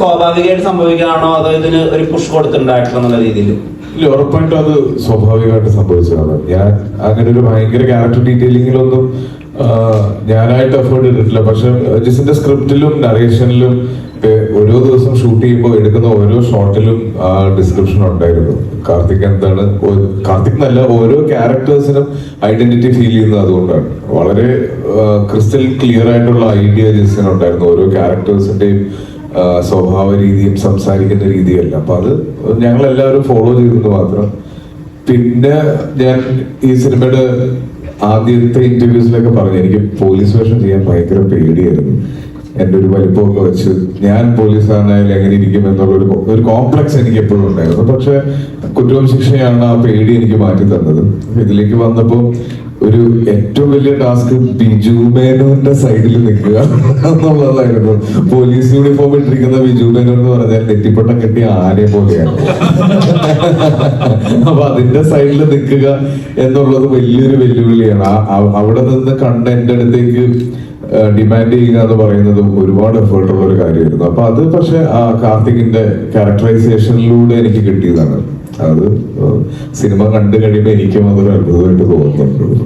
സ്വാഭാവികമായിട്ട് സംഭവിക്കാനാണോ അതോ ഇതിന് ഒരു പുഷ് കൊടുത്തിട്ടുണ്ടായിട്ടുള്ള രീതിയിൽ? ഇല്ല ഉറപ്പായിട്ടും അത് സ്വാഭാവികമായിട്ട് സംഭവിച്ചതാണ്. ഞാൻ അങ്ങനെ ഒരു ഭയങ്കര ക്യാരക്ടർ ഡീറ്റെയിലിങ്ങിലൊന്നും ഞാനായിട്ട് എഫേർട്ട് ചെയ്തിട്ടില്ല. പക്ഷെ ജിസിന്റെ സ്ക്രിപ്റ്റിലും നറേഷനിലും ഓരോ ദിവസം ഷൂട്ട് ചെയ്യുമ്പോൾ എടുക്കുന്ന ഓരോ ഷോട്ടിലും ഡിസ്ക്രിപ്ഷൻ ഉണ്ടായിരുന്നു. കാർത്തിക് എന്താണ് കാർത്തിക് എന്നല്ല ഓരോ ക്യാരക്ടേഴ്സിനും ഐഡന്റിറ്റി ഫീൽ ചെയ്യുന്നത് അതുകൊണ്ടാണ്. വളരെ ക്രിസ്റ്റൽ ക്ലിയർ ആയിട്ടുള്ള ഐഡിയ ജിസിനുണ്ടായിരുന്നു ഓരോ ക്യാരക്ടേഴ്സിന്റെയും സ്വഭാവ രീതിയും സംസാരിക്കുന്ന രീതിയല്ല അപ്പൊ അത് ഞങ്ങൾ എല്ലാവരും ഫോളോ ചെയ്തെന്ന് മാത്രം. പിന്നെ ഞാൻ ഈ സിനിമയുടെ ആദ്യത്തെ ഇന്റർവ്യൂസിലൊക്കെ പറഞ്ഞു. എനിക്ക് പോലീസ് വേഷം ചെയ്യാൻ ഭയങ്കര പേടിയായിരുന്നു. എന്റെ ഒരു വലിപ്പമൊക്കെ വെച്ച് ഞാൻ പോലീസാണെങ്കിൽ എങ്ങനെ ഇരിക്കും എന്നുള്ള ഒരു ഒരു കോംപ്ലക്സ് എനിക്ക് എപ്പോഴും ഉണ്ടായിരുന്നു. പക്ഷെ കുറ്റവും ശിക്ഷയാണ് ആ പേടി എനിക്ക് മാറ്റി തന്നത്. ഇതിലേക്ക് വന്നപ്പോൾ ഒരു ഏറ്റവും വലിയ ടാസ്ക് ബിജു മേനോന്റെ സൈഡിൽ നിൽക്കുക എന്നുള്ളതായിരുന്നു. പോലീസ് യൂണിഫോം ഇട്ടിരിക്കുന്ന ബിജു എന്ന് പറഞ്ഞാൽ നെറ്റിപ്പട്ടം കെട്ടിയ ആനയെ പോലെയാണ്. അപ്പൊ അതിന്റെ സൈഡിൽ നിൽക്കുക എന്നുള്ളത് വലിയൊരു വെല്ലുവിളിയാണ്. അവിടെ നിന്ന് കണ്ട എന്റെ അടുത്തേക്ക് ഡിമാൻഡ് ചെയ്യുക എന്ന് പറയുന്നത് ഒരുപാട് എഫേർട്ട് ഉള്ള ഒരു കാര്യമായിരുന്നു. അപ്പൊ അത് പക്ഷെ ആ കാർത്തികിന്റെ ക്യാരക്ടറൈസേഷനിലൂടെ എനിക്ക് കിട്ടിയതാണ്. അത് സിനിമ കണ്ടു കഴിയുമ്പോൾ എനിക്കും അതൊരു അത്ഭുതമായിട്ട് തോന്നുന്നുണ്ട്.